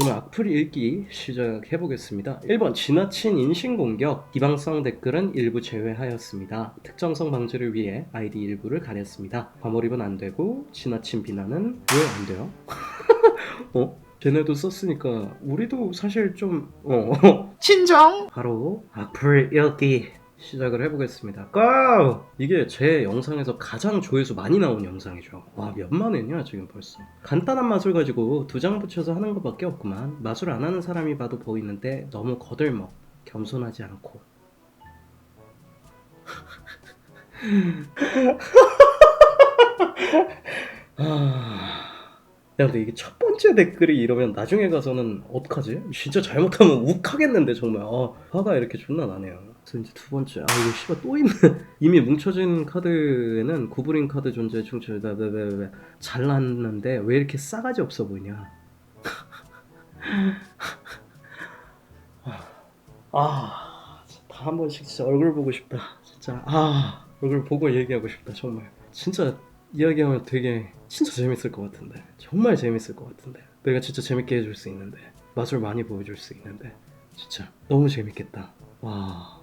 오늘 악플 읽기 시작해 보겠습니다. 1번 지나친 인신공격, 비방성 댓글은 일부 제외하였습니다. 특정성 방지를 위해 아이디 일부를 가렸습니다. 과몰입은 안 되고 지나친 비난은 왜 안 돼요? 어? 쟤네도 썼으니까 우리도 사실 좀 어. 진정. 바로 악플 읽기 시작을 해보겠습니다. 고! 이게 제 영상에서 가장 조회수 많이 나온 영상이죠. 와, 몇만 회냐, 지금 벌써. 간단한 마술 가지고 두 장 붙여서 하는 것밖에 없구만. 마술 안 하는 사람이 봐도 보이는데 너무 거들먹, 겸손하지 않고. 아... 야, 근데 이게 첫 번째 댓글이 이러면 나중에 가서는 어떡하지? 진짜 잘못하면 욱하겠는데, 정말. 아, 화가 이렇게 존나 나네요. 그래서 이제 두 번째. 아, 이거 씨발 또 있네. 이미 뭉쳐진 카드에는 구부린 카드 존재 충출, 베베베베. 잘났는데 왜 이렇게 싸가지 없어 보이냐. 아, 다 한 번씩 진짜 얼굴 보고 싶다. 진짜. 아, 얼굴 보고 얘기하고 싶다, 정말. 진짜 이야기하면 되게 진짜 재밌을 것 같은데. 정말 재밌을 것 같은데. 내가 진짜 재밌게 해줄 수 있는데. 맛을 많이 보여줄 수 있는데. 진짜 너무 재밌겠다. 와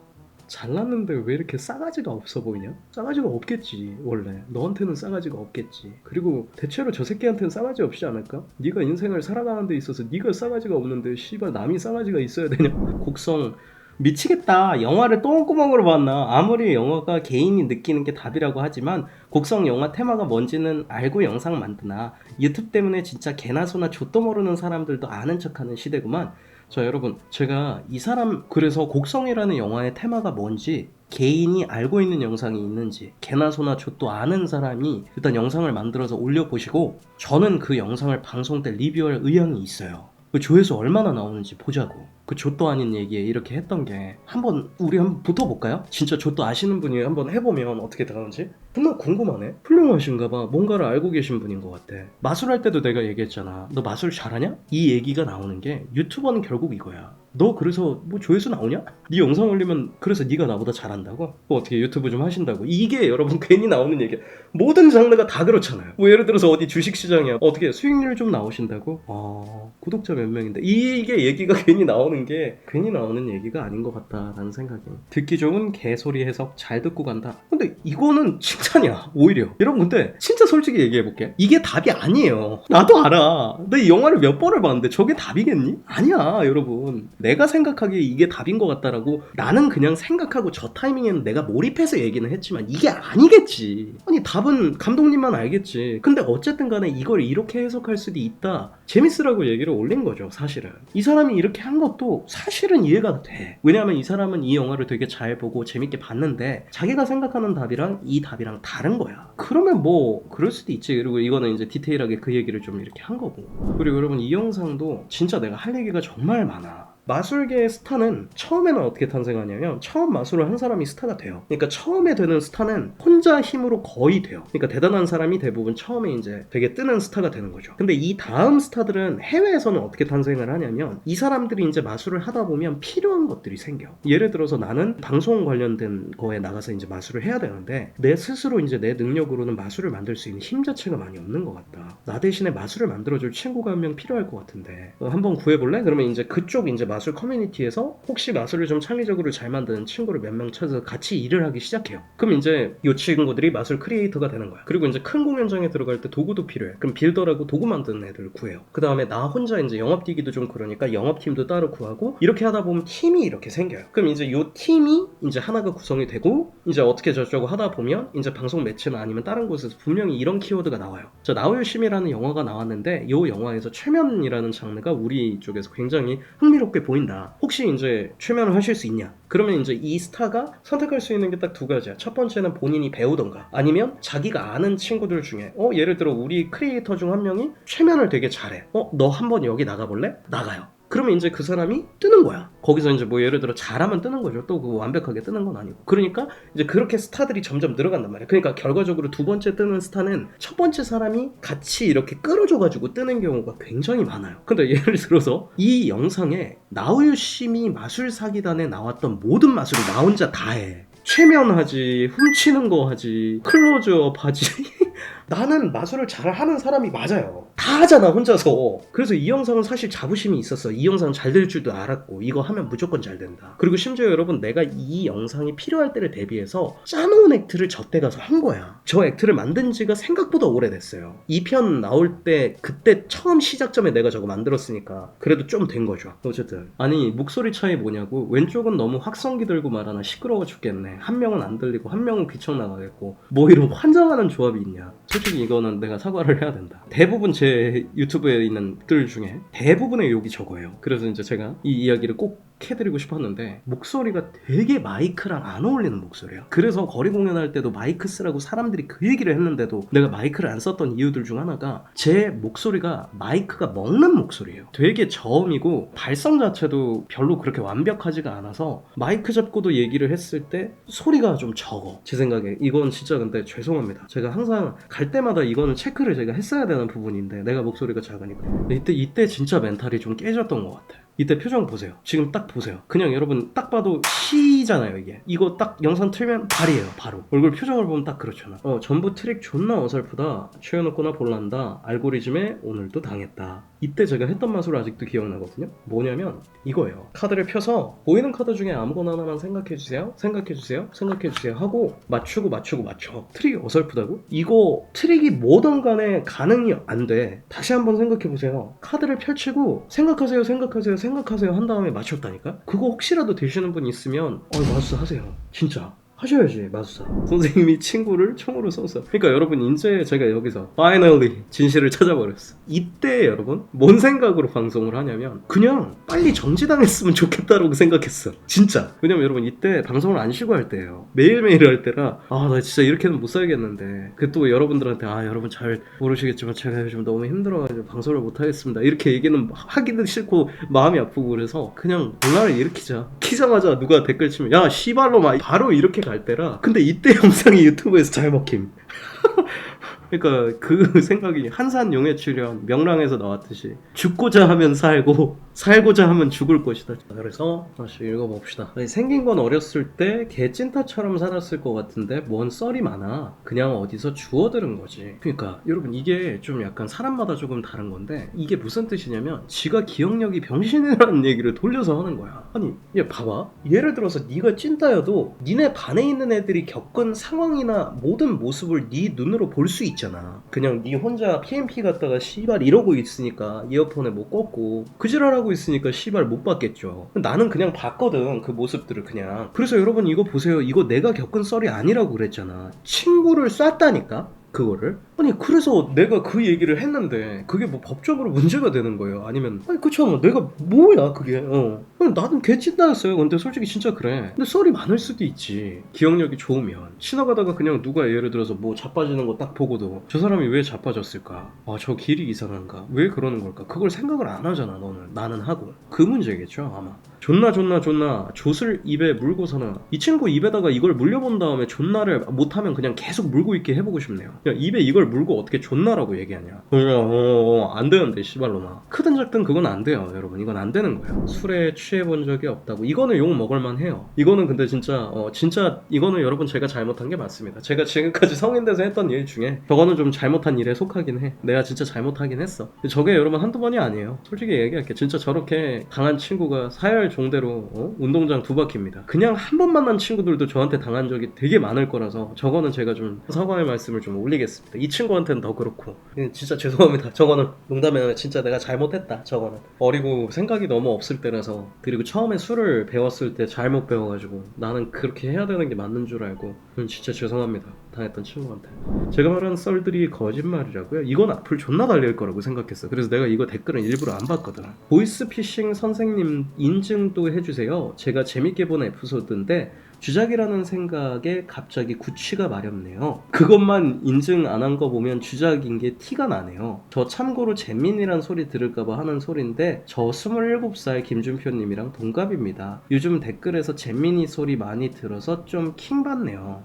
잘났는데 왜 이렇게 싸가지가 없어 보이냐? 싸가지가 없겠지 원래. 너한테는 싸가지가 없겠지. 그리고 대체로 저 새끼한테는 싸가지 없지 않을까? 네가 인생을 살아가는 데 있어서 네가 싸가지가 없는데 씨발 남이 싸가지가 있어야 되냐? 곡성 미치겠다. 영화를 똥구멍으로 봤나? 아무리 영화가 개인이 느끼는 게 답이라고 하지만 곡성 영화 테마가 뭔지는 알고 영상 만드나 유튜브 때문에 진짜 개나 소나 좆도 모르는 사람들도 아는 척하는 시대구만. 자 여러분 제가 이 사람 그래서 곡성이라는 영화의 테마가 뭔지 개인이 알고 있는 영상이 있는지 개나 소나 좆도 아는 사람이 일단 영상을 만들어서 올려보시고 저는 그 영상을 방송 때 리뷰할 의향이 있어요. 그 조회수 얼마나 나오는지 보자고. 그 좆도 아닌 얘기에 이렇게 했던 게 한번 우리 한번 붙어볼까요? 진짜 좆도 아시는 분이 한번 해보면 어떻게 들어가는지? 정말 궁금하네. 훌륭하신가 봐. 뭔가를 알고 계신 분인 것 같아. 마술할 때도 내가 얘기했잖아. 너 마술 잘하냐? 이 얘기가 나오는 게 유튜버는 결국 이거야. 너 그래서 뭐 조회수 나오냐? 네 영상 올리면 그래서 네가 나보다 잘한다고? 뭐 어떻게 유튜브 좀 하신다고? 이게 여러분 괜히 나오는 얘기야. 모든 장르가 다 그렇잖아요. 뭐 예를 들어서 어디 주식 시장이야. 어떻게 수익률 좀 나오신다고? 아 구독자 몇 명인데 이게 얘기가 괜히 나오는 게 괜히 나오는 얘기가 아닌 것 같다라는 생각이. 듣기 좋은 개소리 해석 잘 듣고 간다. 근데 이거는 칭찬이야 오히려. 여러분 근데 진짜 솔직히 얘기해 볼게. 이게 답이 아니에요. 나도 알아. 너이 영화를 몇 번을 봤는데 저게 답이겠니? 아니야 여러분. 내가 생각하기에 이게 답인 것 같다라고 나는 그냥 생각하고 저 타이밍에는 내가 몰입해서 얘기는 했지만 이게 아니겠지. 아니 답은 감독님만 알겠지. 근데 어쨌든 간에 이걸 이렇게 해석할 수도 있다. 재밌으라고 얘기를 올린 거죠, 사실은. 이 사람이 이렇게 한 것도 사실은 이해가 돼. 왜냐하면 이 사람은 이 영화를 되게 잘 보고 재밌게 봤는데 자기가 생각하는 답이랑 이 답이랑 다른 거야. 그러면 뭐 그럴 수도 있지. 그리고 이거는 이제 디테일하게 그 얘기를 좀 이렇게 한 거고. 그리고 여러분 이 영상도 진짜 내가 할 얘기가 정말 많아. 마술계의 스타는 처음에는 어떻게 탄생하냐면 처음 마술을 한 사람이 스타가 돼요. 그러니까 처음에 되는 스타는 혼자 힘으로 거의 돼요. 그러니까 대단한 사람이 대부분 처음에 이제 되게 뜨는 스타가 되는 거죠. 근데 이 다음 스타들은 해외에서는 어떻게 탄생을 하냐면 이 사람들이 이제 마술을 하다 보면 필요한 것들이 생겨. 예를 들어서 나는 방송 관련된 거에 나가서 이제 마술을 해야 되는데 내 스스로 이제 내 능력으로는 마술을 만들 수 있는 힘 자체가 많이 없는 것 같다. 나 대신에 마술을 만들어줄 친구가 한 명 필요할 것 같은데 어, 한번 구해볼래? 그러면 이제 그쪽 이제 마술 커뮤니티에서 혹시 마술을 좀 창의적으로 잘 만드는 친구를 몇 명 찾아서 같이 일을 하기 시작해요. 그럼 이제 이 친구들이 마술 크리에이터가 되는 거야. 그리고 이제 큰 공연장에 들어갈 때 도구도 필요해. 그럼 빌더라고 도구 만드는 애들을 구해요. 그 다음에 나 혼자 이제 영업 뛰기도 좀 그러니까 영업팀도 따로 구하고 이렇게 하다 보면 팀이 이렇게 생겨요. 그럼 이제 이 팀이 이제 하나가 구성이 되고 이제 어떻게 저쩌고 하다 보면 이제 방송 매체나 아니면 다른 곳에서 분명히 이런 키워드가 나와요. 저 나우유심이라는 영화가 나왔는데 이 영화에서 최면이라는 장르가 우리 쪽에서 굉장히 흥미롭게 보인다. 혹시 이제 최면을 하실 수 있냐? 그러면 이제 이 스타가 선택할 수 있는 게 딱 두 가지야. 첫 번째는 본인이 배우던가 아니면 자기가 아는 친구들 중에 어 예를 들어 우리 크리에이터 중 한 명이 최면을 되게 잘해. 어 너 한번 여기 나가볼래? 나가요. 그러면 이제 그 사람이 뜨는 거야. 거기서 이제 뭐 예를 들어 잘하면 뜨는 거죠. 또 그 완벽하게 뜨는 건 아니고. 그러니까 이제 그렇게 스타들이 점점 늘어간단 말이야. 그러니까 결과적으로 두 번째 뜨는 스타는 첫 번째 사람이 같이 이렇게 끌어줘가지고 뜨는 경우가 굉장히 많아요. 근데 예를 들어서 이 영상에 나우유 심이 마술 사기단에 나왔던 모든 마술을 나 혼자 다 해. 최면하지, 훔치는 거 하지, 클로즈업 하지. 나는 마술을 잘 하는 사람이 맞아요. 다다 하잖아 혼자서. 그래서 이 영상은 사실 자부심이 있었어. 이 영상 잘 될 줄도 알았고 이거 하면 무조건 잘 된다. 그리고 심지어 여러분 내가 이 영상이 필요할 때를 대비해서 짜놓은 액트를 저때 가서 한 거야. 저 액트를 만든 지가 생각보다 오래됐어요. 이 편 나올 때 그때 처음 시작점에 내가 저거 만들었으니까 그래도 좀 된 거죠. 어쨌든. 아니 목소리 차이 뭐냐고. 왼쪽은 너무 확성기 들고 말하나 시끄러워 죽겠네. 한 명은 안 들리고 한 명은 귀청 나가겠고. 뭐 이런 환장하는 조합이 있냐. 솔직히 이거는 내가 사과를 해야 된다. 대부분 제 유튜브에 있는 들 중에 대부분의 욕이 저거예요. 그래서 이제 제가 이 이야기를 꼭 해드리고 싶었는데 목소리가 되게 마이크랑 안 어울리는 목소리야. 그래서 거리 공연할 때도 마이크 쓰라고 사람들이 그 얘기를 했는데도 내가 마이크를 안 썼던 이유들 중 하나가 제 목소리가 마이크가 먹는 목소리예요. 되게 저음이고 발성 자체도 별로 그렇게 완벽하지가 않아서 마이크 잡고도 얘기를 했을 때 소리가 좀 적어. 제 생각에 이건 진짜 근데 죄송합니다. 제가 항상 갈 때마다 이거는 체크를 제가 했어야 되는 부분인데 내가 목소리가 작으니까. 이때 이때 진짜 멘탈이 좀 깨졌던 것 같아 이때 표정 보세요. 지금 딱 보세요. 그냥 여러분 딱 봐도 시잖아요, 이게. 이거 딱 영상 틀면 발이에요, 바로. 얼굴 표정을 보면 딱 그렇잖아. 어, 전부 트릭 존나 어설프다. 최어놓거나 볼란다. 알고리즘에 오늘도 당했다. 이때 제가 했던 맛으로 아직도 기억나거든요. 뭐냐면 이거예요. 카드를 펴서 보이는 카드 중에 아무거나 하나만 생각해 주세요. 생각해 주세요. 생각해 주세요. 하고 맞추고 맞추고 맞춰. 트릭이 어설프다고? 이거 트릭이 뭐든 간에 가능이 안 돼. 다시 한번 생각해 보세요. 카드를 펼치고 생각하세요, 생각하세요, 생각하세요 한 다음에 맞췄다니까? 그거 혹시라도 되시는 분 있으면 어, 마우스 하세요. 진짜. 하셔야지 마수사. 선생님이 친구를 총으로 쏘서. 그러니까 여러분 이제 제가 여기서 finally 진실을 찾아버렸어. 이때 여러분 뭔 생각으로 방송을 하냐면 그냥 빨리 정지당했으면 좋겠다라고 생각했어. 진짜. 왜냐면 여러분 이때 방송을 안 쉬고 할 때예요. 매일매일 할 때라 아 나 진짜 이렇게는 못 살겠는데. 그 또 여러분들한테 아 여러분 잘 모르시겠지만 제가 요즘 너무 힘들어가지고 방송을 못 하겠습니다. 이렇게 얘기는 하기도 싫고 마음이 아프고 그래서 그냥 논란을 일으키자. 키자마자 누가 댓글 치면 야 씨발로 막 바로 이렇게 갈 때라. 근데 이때 영상이 유튜브에서 잘 먹힘 그러니까 그 생각이 한산 용해 출연 명랑에서 나왔듯이 죽고자 하면 살고 살고자 하면 죽을 것이다. 그래서 다시 읽어봅시다. 생긴 건 어렸을 때 개찐타처럼 살았을 것 같은데 뭔 썰이 많아. 그냥 어디서 주워들은 거지. 그러니까 여러분 이게 좀 약간 사람마다 조금 다른 건데 이게 무슨 뜻이냐면 지가 기억력이 병신이라는 얘기를 돌려서 하는 거야. 아니 얘 봐봐. 예를 들어서 네가 찐따여도 니네 반에 있는 애들이 겪은 상황이나 모든 모습을 네 눈으로 볼 수 있 잖아. 그냥 네 혼자 PMP 갔다가 씨발 이러고 있으니까 이어폰에 못 꽂고 그지랄하고 있으니까 씨발 못 봤겠죠. 나는 그냥 봤거든 그 모습들을 그냥. 그래서 여러분 이거 보세요. 이거 내가 겪은 썰이 아니라고 그랬잖아. 친구를 쐈다니까. 그거를 아니 그래서 내가 그 얘기를 했는데 그게 뭐 법적으로 문제가 되는 거예요? 아니면 아니 그쵸 내가 뭐야 그게? 어. 나는 개찐따였어요. 근데 솔직히 진짜 그래. 근데 썰이 많을 수도 있지. 기억력이 좋으면. 지나가다가 그냥 누가 예를 들어서 뭐 자빠지는 거 딱 보고도 저 사람이 왜 자빠졌을까? 아 저 길이 이상한가? 왜 그러는 걸까? 그걸 생각을 안 하잖아 너는. 나는 하고. 그 문제겠죠 아마. 존나 존나 존나 조 입에 물고서는 이 친구 입에다가 이걸 물려본 다음에 존나를 못하면 그냥 계속 물고 있게 해보고 싶네요. 야 입에 이걸 물고 어떻게 존나라고 얘기하냐. 어, 어, 어, 안 되는데 씨발로마 크든 작든 그건 안 돼요 여러분. 이건 안 되는 거예요. 술에 취해본 적이 없다고. 이거는 욕 먹을만 해요. 이거는 근데 진짜 어, 진짜 이거는 여러분 제가 잘못한 게 맞습니다. 제가 지금까지 성인 돼서 했던 일 중에 저거는 좀 잘못한 일에 속하긴 해. 내가 진짜 잘못하긴 했어. 저게 여러분 한두 번이 아니에요. 솔직히 얘기할게. 진짜 저렇게 강한 친구가 사열 종대로 어? 운동장 두 바퀴입니다. 그냥 한 번 만난 친구들도 저한테 당한 적이 되게 많을 거라서 저거는 제가 좀 사과의 말씀을 좀 올리겠습니다. 이 친구한테는 더 그렇고 예, 진짜 죄송합니다 저거는 농담이 아니라 진짜 내가 잘못했다 저거는 어리고 생각이 너무 없을 때라서 그리고 처음에 술을 배웠을 때 잘못 배워가지고 나는 그렇게 해야 되는 게 맞는 줄 알고 음, 진짜 죄송합니다 당했던 친구한테 제가 말하는 썰들이 거짓말이라고요? 이건 앞을 존나 달릴 거라고 생각했어. 그래서 내가 이거 댓글은 일부러 안 봤거든. 보이스피싱 선생님 인증도 해주세요. 제가 재밌게 본 에피소드인데 주작이라는 생각에 갑자기 구취가 마렵네요. 그것만 인증 안 한 거 보면 주작인 게 티가 나네요. 저 참고로 재민이란 소리 들을까봐 하는 소리인데 저 27살 김준표님이랑 동갑입니다. 요즘 댓글에서 재민이 소리 많이 들어서 좀 킹받네요.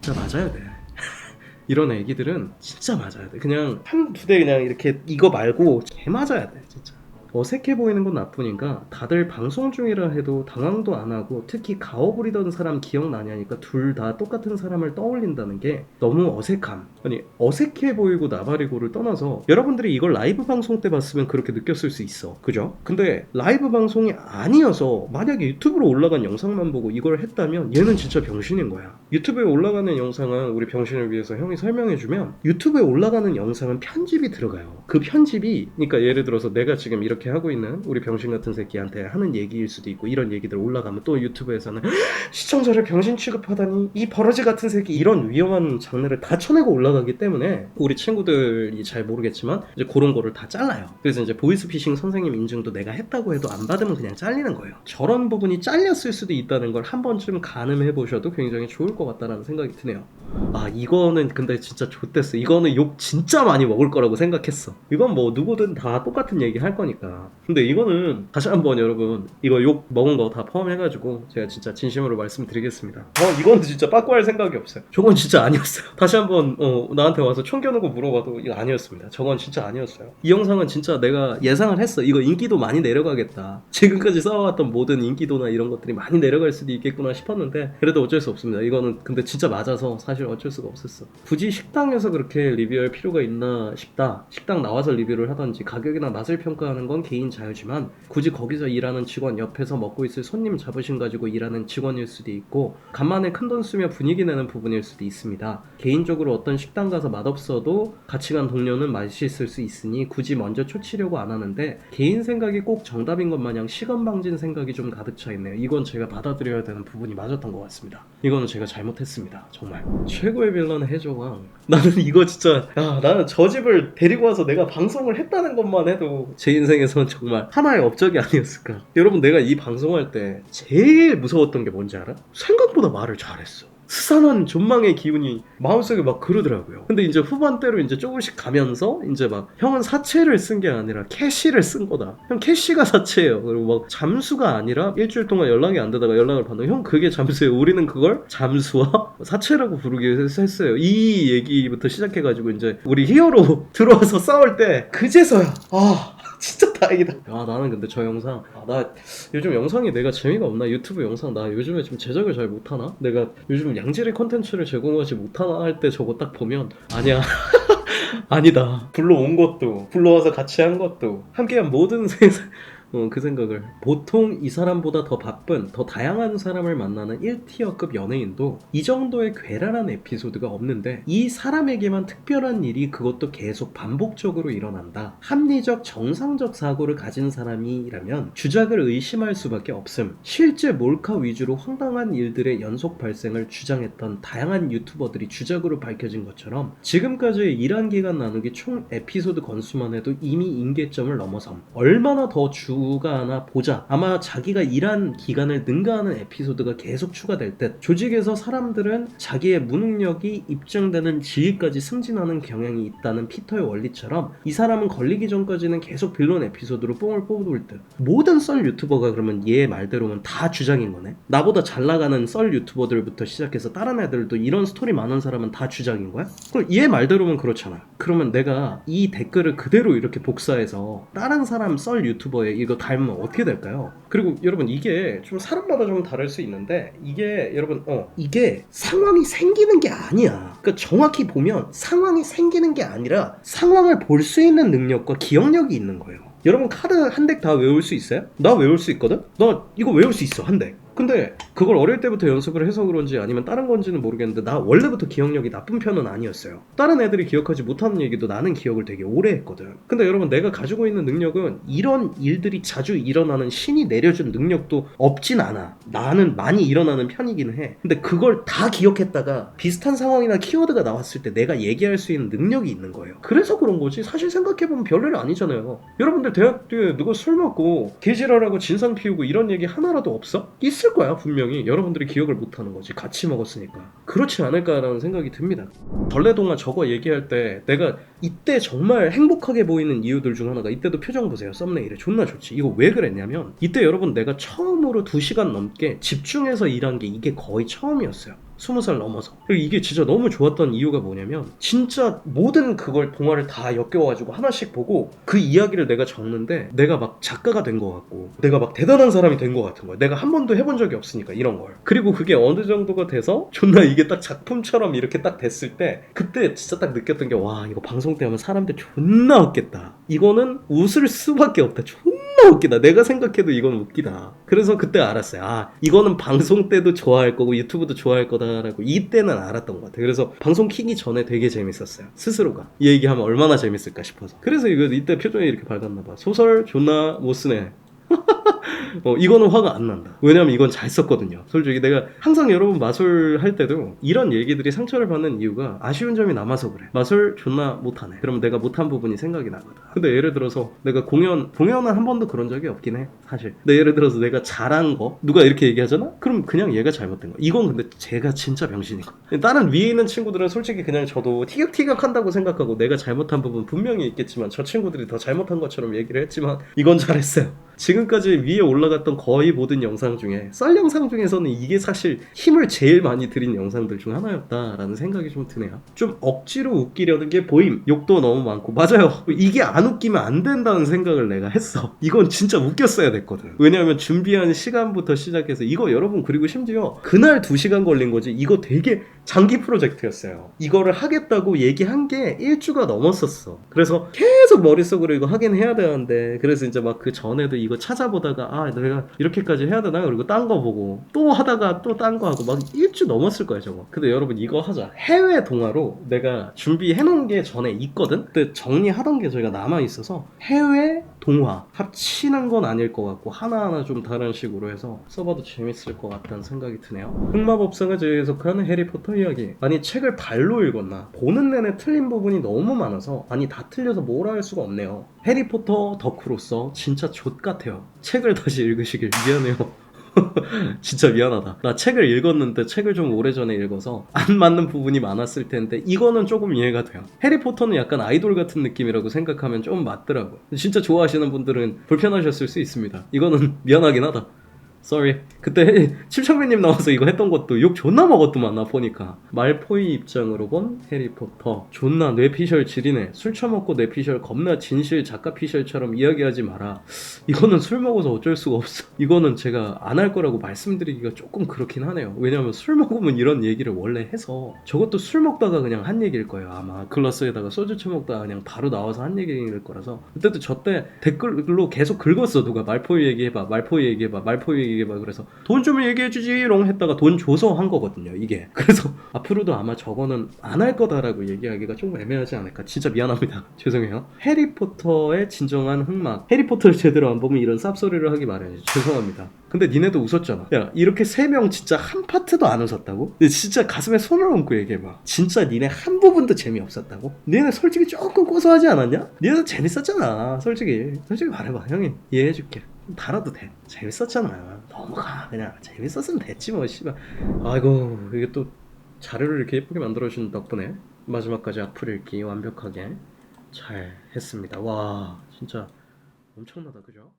진짜 맞아야 돼. 이런 애기들은 진짜 맞아야 돼. 그냥 한두 대 그냥 이렇게 이거 말고 개 맞아야 돼, 진짜. 어색해 보이는 건 나쁘니까 다들 방송 중이라 해도 당황도 안 하고 특히 가오 부리던 사람 기억나냐니까 둘 다 똑같은 사람을 떠올린다는 게 너무 어색함. 아니 어색해 보이고 나발이고를 떠나서 여러분들이 이걸 라이브 방송 때 봤으면 그렇게 느꼈을 수 있어. 그죠? 근데 라이브 방송이 아니어서 만약에 유튜브로 올라간 영상만 보고 이걸 했다면 얘는 진짜 병신인 거야. 유튜브에 올라가는 영상은 우리 병신을 위해서 형이 설명해주면 유튜브에 올라가는 영상은 편집이 들어가요. 그 편집이 그러니까 예를 들어서 내가 지금 이렇게 하고 있는 우리 병신 같은 새끼한테 하는 얘기일 수도 있고 이런 얘기들 올라가면 또 유튜브에서는 시청자를 병신 취급하다니 이 버러지 같은 새끼 이런 위험한 장르를 다 쳐내고 올라가기 때문에 우리 친구들이 잘 모르겠지만 이제 그런 거를 다 잘라요. 그래서 이제 보이스피싱 선생님 인증도 내가 했다고 해도 안 받으면 그냥 잘리는 거예요. 저런 부분이 잘렸을 수도 있다는 걸 한 번쯤 가늠해 보셔도 굉장히 좋을 것 같다는 생각이 드네요. 아 이거는 근데 진짜 좋댔어. 이거는 욕 진짜 많이 먹을 거라고 생각했어. 이건 뭐 누구든 다 똑같은 얘기 할 거니까. 근데 이거는 다시 한번 여러분 이거 욕 먹은 거 다 포함해가지고 제가 진짜 진심으로 말씀드리겠습니다. 어 이건 진짜 빠꾸할 생각이 없어요. 저건 진짜 아니었어요. 다시 한번 어, 나한테 와서 총 겨누고 물어봐도 이거 아니었습니다. 저건 진짜 아니었어요. 이 영상은 진짜 내가 예상을 했어. 이거 인기도 많이 내려가겠다. 지금까지 쌓아왔던 모든 인기도나 이런 것들이 많이 내려갈 수도 있겠구나 싶었는데 그래도 어쩔 수 없습니다. 이거는 근데 진짜 맞아서 사실 어쩔 수가 없었어. 굳이 식당에서 그렇게 리뷰할 필요가 있나 싶다. 식당 나와서 리뷰를 하던지 가격이나 맛을 평가하는 건 개인 자유지만 굳이 거기서 일하는 직원 옆에서 먹고 있을 손님 자부심 가지고 일하는 직원일 수도 있고 간만에 큰돈 쓰며 분위기 내는 부분일 수도 있습니다. 개인적으로 어떤 식당 가서 맛없어도 같이 간 동료는 맛있을 수 있으니 굳이 먼저 초치려고 안 하는데 개인 생각이 꼭 정답인 것 마냥 시건방진 생각이 좀 가득 차 있네요. 이건 제가 받아들여야 되는 부분이 맞았던 것 같습니다. 이거는 제가 잘못했습니다. 정말 최고의 빌런 해조왕. 나는 이거 진짜 야 나는 저 집을 데리고 와서 내가 방송을 했다는 것만 해도 제 인생에 서는 정말 하나의 업적이 아니었을까. 여러분 내가 이 방송할 때 제일 무서웠던 게 뭔지 알아? 생각보다 말을 잘했어. 스산한 존망의 기운이 마음속에 막 그러더라고요. 근데 이제 후반대로 이제 조금씩 가면서 이제 막 형은 사채를 쓴 게 아니라 캐시를 쓴 거다. 형 캐시가 사채예요. 그리고 막 잠수가 아니라 일주일 동안 연락이 안 되다가 연락을 받는 형 그게 잠수예요. 우리는 그걸 잠수와 사채라고 부르기 했어요. 이 얘기부터 시작해가지고 이제 우리 히어로 들어와서 싸울 때 그제서야 아 진짜 다행이다. 아 나는 근데 저 영상 아, 나 요즘 영상이 내가 재미가 없나 유튜브 영상 나 요즘에 좀 제작을 잘 못하나? 내가 요즘 양질의 컨텐츠를 제공하지 못하나 할 때 저거 딱 보면 아니야. 아니다. 불러온 것도, 불러와서 같이 한 것도, 함께한 모든 세상, 어, 그 생각을. 보통 이 사람보다 더 바쁜, 더 다양한 사람을 만나는 1티어급 연예인도 이 정도의 괴랄한 에피소드가 없는데 이 사람에게만 특별한 일이 그것도 계속 반복적으로 일어난다. 합리적, 정상적 사고를 가진 사람이라면 주작을 의심할 수밖에 없음. 실제 몰카 위주로 황당한 일들의 연속 발생을 주장했던 다양한 유튜버들이 주작으로 밝혀진 것처럼 지금까지의 일한 기간 나누기 총 에피소드 건수만 해도 이미 임계점을 넘어섬. 얼마나 더주 가나 보자. 아마 자기가 일한 기간을 능가하는 에피소드가 계속 추가될 듯. 조직에서 사람들은 자기의 무능력이 입증되는 지위까지 승진하는 경향이 있다는 피터의 원리처럼 이 사람은 걸리기 전까지는 계속 빌런 에피소드로 뽕을 뽑을 듯. 모든 썰 유튜버가 그러면 얘 말대로면 다 주장인 거네. 나보다 잘 나가는 썰 유튜버들부터 시작해서 다른 애들도 이런 스토리 많은 사람은 다 주장인 거야? 그럼 얘 말대로면 그렇잖아. 그러면 내가 이 댓글을 그대로 이렇게 복사해서 다른 사람 썰 유튜버에 이거 닮으면 어떻게 될까요? 그리고 여러분 이게 좀 사람마다 좀 다를 수 있는데 이게 여러분 어 이게 상황이 생기는 게 아니야. 그러니까 정확히 보면 상황이 생기는 게 아니라 상황을 볼 수 있는 능력과 기억력이 있는 거예요. 여러분 카드 한 덱 다 외울 수 있어요? 나 외울 수 있거든? 나 이거 외울 수 있어 한 덱. 근데 그걸 어릴 때부터 연습을 해서 그런지 아니면 다른 건지는 모르겠는데 나 원래부터 기억력이 나쁜 편은 아니었어요. 다른 애들이 기억하지 못하는 얘기도 나는 기억을 되게 오래 했거든. 근데 여러분 내가 가지고 있는 능력은 이런 일들이 자주 일어나는 신이 내려준 능력도 없진 않아. 나는 많이 일어나는 편이기는 해. 근데 그걸 다 기억했다가 비슷한 상황이나 키워드가 나왔을 때 내가 얘기할 수 있는 능력이 있는 거예요. 그래서 그런 거지. 사실 생각해보면 별일 아니잖아요. 여러분들 대학 때 누가 술 먹고 개지랄하고 진상 피우고 이런 얘기 하나라도 없어? 있을 거야 분명히. 여러분들이 기억을 못하는 거지. 같이 먹었으니까. 그렇지 않을까라는 생각이 듭니다. 전래동화 저거 얘기할 때 내가 이때 정말 행복하게 보이는 이유들 중 하나가 이때도 표정 보세요. 썸네일에 존나 좋지. 이거 왜 그랬냐면 이때 여러분 내가 처음으로 2시간 넘게 집중해서 일한 게 이게 거의 처음이었어요. 스무 살 넘어서. 그리고 이게 진짜 너무 좋았던 이유가 뭐냐면 진짜 모든 그걸 동화를 다 엮여가지고 하나씩 보고 그 이야기를 내가 적는데 내가 막 작가가 된 것 같고 내가 막 대단한 사람이 된 것 같은 거야. 내가 한 번도 해본 적이 없으니까 이런 걸. 그리고 그게 어느 정도가 돼서 존나 이게 딱 작품처럼 이렇게 딱 됐을 때 그때 진짜 딱 느꼈던 게 와 이거 방송 때 하면 사람들 존나 웃겠다. 이거는 웃을 수밖에 없다. 존나 웃기다. 내가 생각해도 이건 웃기다. 그래서 그때 알았어요. 아 이거는 방송 때도 좋아할 거고 유튜브도 좋아할 거다라고 이때는 알았던 것 같아요. 그래서 방송 키기 전에 되게 재밌었어요. 스스로가. 이 얘기하면 얼마나 재밌을까 싶어서. 그래서 이거 이때 표정이 이렇게 밝았나 봐. 소설 존나 못 쓰네 어, 이거는 화가 안 난다. 왜냐면 이건 잘 썼거든요. 솔직히 내가 항상 여러분 마술 할 때도 이런 얘기들이 상처를 받는 이유가 아쉬운 점이 남아서 그래. 마술 존나 못하네. 그러면 내가 못한 부분이 생각이 나거든. 근데 예를 들어서 내가 공연, 공연은 한 번도 그런 적이 없긴 해. 사실. 근데 예를 들어서 내가 잘한 거, 누가 이렇게 얘기하잖아? 그럼 그냥 얘가 잘못된 거. 이건 근데 제가 진짜 병신이고. 다른 위에 있는 친구들은 솔직히 그냥 저도 티격티격 한다고 생각하고 내가 잘못한 부분 분명히 있겠지만 저 친구들이 더 잘못한 것처럼 얘기를 했지만 이건 잘했어요. 지금까지 위에 올라갔던 거의 모든 영상 중에 썰 영상 중에서는 이게 사실 힘을 제일 많이 들인 영상들 중 하나였다라는 생각이 좀 드네요. 좀 억지로 웃기려는 게 보임. 욕도 너무 많고 맞아요. 이게 안 웃기면 안 된다는 생각을 내가 했어. 이건 진짜 웃겼어야 됐거든. 왜냐하면 준비한 시간부터 시작해서 이거 여러분 그리고 심지어 그날 2시간 걸린 거지 이거 되게 장기 프로젝트였어요. 이거를 하겠다고 얘기한 게 일주가 넘었었어. 그래서 계속 머릿속으로 이거 하긴 해야 되는데 그래서 이제 막 그 전에도 이거 찾아보다가 아 내가 이렇게까지 해야 되나 그리고 딴 거 보고 또 하다가 또 딴 거 하고 막 일주 넘었을 거야 저거. 근데 여러분 이거 하자. 해외 동화로 내가 준비해 놓은 게 전에 있거든. 근데 정리하던 게 저희가 남아 있어서 해외 동화 합치는 건 아닐 것 같고 하나하나 좀 다른 식으로 해서 써봐도 재밌을 것 같다는 생각이 드네요. 흑마법사가 재해석하는 해리포터 이야기. 아니 책을 발로 읽었나? 보는 내내 틀린 부분이 너무 많아서 아니 다 틀려서 뭐라 할 수가 없네요. 해리포터 덕후로서 진짜 좆 같아요. 책을 다시 읽으시길 미안해요. 진짜 미안하다. 나 책을 읽었는데 책을 좀 오래전에 읽어서 안 맞는 부분이 많았을 텐데 이거는 조금 이해가 돼요. 해리포터는 약간 아이돌 같은 느낌이라고 생각하면 좀 맞더라고. 진짜 좋아하시는 분들은 불편하셨을 수 있습니다. 이거는 미안하긴 하다. Sorry. 그때 칠천배님 나와서 이거 했던 것도 욕 존나 먹었더만 나 보니까. 말포이 입장으로 본 해리포터. 존나 뇌피셜 지리네. 술 처먹고 뇌피셜 겁나 진실 작가 피셜처럼 이야기하지 마라. 이거는 술 먹어서 어쩔 수가 없어. 이거는 제가 안 할 거라고 말씀드리기가 조금 그렇긴 하네요. 왜냐면 술 먹으면 이런 얘기를 원래 해서 저것도 술 먹다가 그냥 한 얘기일 거예요 아마. 글라스에다가 소주 처먹다가 그냥 바로 나와서 한 얘기일 거라서. 그때도 저 때 댓글로 계속 긁었어 누가. 말포이 얘기해봐 말포이 얘기해봐 말포이 얘기해봐 그래서 돈 좀 얘기해 주지롱 했다가 돈 줘서 한 거거든요 이게. 그래서 앞으로도 아마 저거는 안 할 거다라고 얘기하기가 좀 애매하지 않을까. 진짜 미안합니다. 죄송해요. 해리포터의 진정한 흑막. 해리포터를 제대로 안 보면 이런 쌉소리를 하기 마련이죠. 죄송합니다. 근데 니네도 웃었잖아. 야 이렇게 세 명 진짜 한 파트도 안 웃었다고? 진짜 가슴에 손을 얹고 얘기해봐. 진짜 니네 한 부분도 재미없었다고? 니네 솔직히 조금 고소하지 않았냐? 니네도 재밌었잖아 솔직히. 솔직히 말해봐. 형이 이해해줄게 달아도 돼. 재밌었잖아 넘어가. 그냥 재밌었으면 됐지 뭐 씨발. 아이고 이게 또 자료를 이렇게 예쁘게 만들어 주신 덕분에 마지막까지 악플 읽기 완벽하게 잘 했습니다. 와 진짜 엄청나다. 그죠?